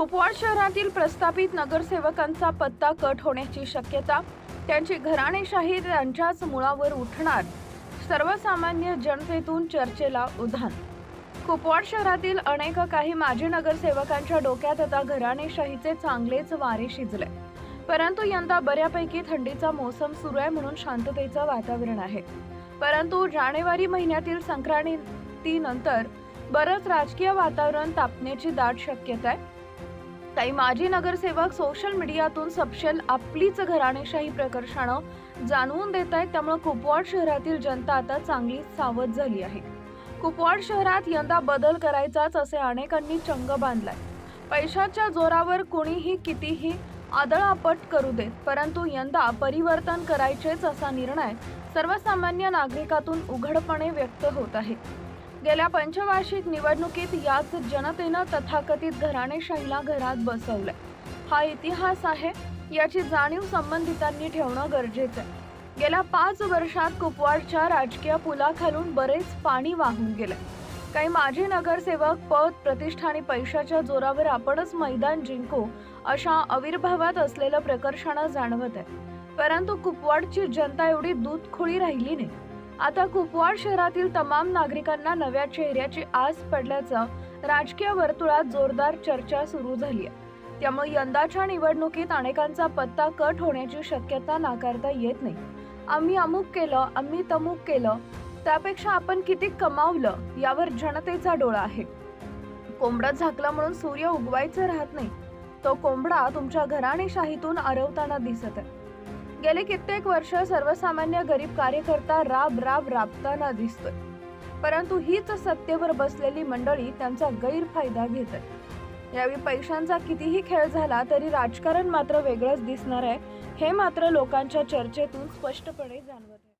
कुपवाड शहरातील प्रस्थापित नगरसेवकांचा पत्ता कट होण्याची शक्यता त्यांची घराणेशाही त्यांच्याच मुळावर उठणार सर्वसामान्य जनतेतून चर्चेला उधाण. कुपवाड शहरातील अनेक काही माजी नगरसेवकांच्या डोक्यात आता घराणेशाहीचे चांगलेच वारे शिजले. परंतु यंदा बऱ्यापैकी थंडीचा मोसम सुरू आहे म्हणून शांततेचं वातावरण आहे. परंतु जानेवारी महिन्यातील संक्रांतीनंतर बरंच राजकीय वातावरण तापण्याची दाट शक्यता आहे. काही माजी नगरसेवक सोशल मीडियातून सपशेल आपलीच घराणेशाही प्रकर्षानं जाणवून देत आहेत. त्यामुळे कुपवाड शहरातील जनता आता चांगली सावध झाली आहे. कुपवाड शहरात यंदा बदल करायचाच असे अनेकांनी चंग बांधलाय. पैशाच्या जोरावर कुणीही कितीही आदळापट करू देत परंतु यंदा परिवर्तन करायचेच असा निर्णय सर्वसामान्य नागरिकातून उघडपणे व्यक्त होत आहे. गेल्या पंचवार्षिक निवडणुकीत याच जनतेनं तथाकथित घराणेशाहीला घरात बसवलंय. हा इतिहास आहे याची जाणीव संबंधितांनी ठेवणं गरजेचं आहे. गेल्या पाच वर्षात कुपवाडच्या राजकीय पुलाखालून बरेच पाणी वाहून गेलंय. काही माजी नगरसेवक पद प्रतिष्ठा आणि पैशाच्या जोरावर आपणच मैदान जिंकू अशा आविर्भावात असलेलं प्रकर्षानं जाणवत आहे परंतु कुपवाडची जनता एवढी दूधखोळी राहिली नाही. आता कुपवाड शहरातील तमाम नागरिकांना नव्या चेहऱ्याची आस पडल्याचं राजकीय वर्तुळात जोरदार चर्चा सुरू झाली आहे. त्यामुळे यंदाच्या निवडणुकीत अनेकांचा पत्ता कट होण्याची शक्यता नाकारता येत नाही. आम्ही अमुक केलं आम्ही तमुक केलं त्यापेक्षा आपण किती कमावलं यावर जनतेचा डोळा आहे. कोंबडा झाकला म्हणून सूर्य उगवायचं राहत नाही. तो कोंबडा तुमच्या घराणेशाहीतून आरवताना दिसत आहे. गेले कित्येक वर्ष सर्वसामान्य गरीब कार्यकर्ता राब राब राबताना दिसतोय. परंतु हीच सत्तेवर बसलेली मंडळी त्यांचा गैरफायदा घेत आहे यावेळी पैशांचा कितीही खेळ झाला तरी राजकारण मात्र वेगळंच दिसणार आहे हे मात्र लोकांच्या चर्चेतून स्पष्टपणे जाणवत आहे.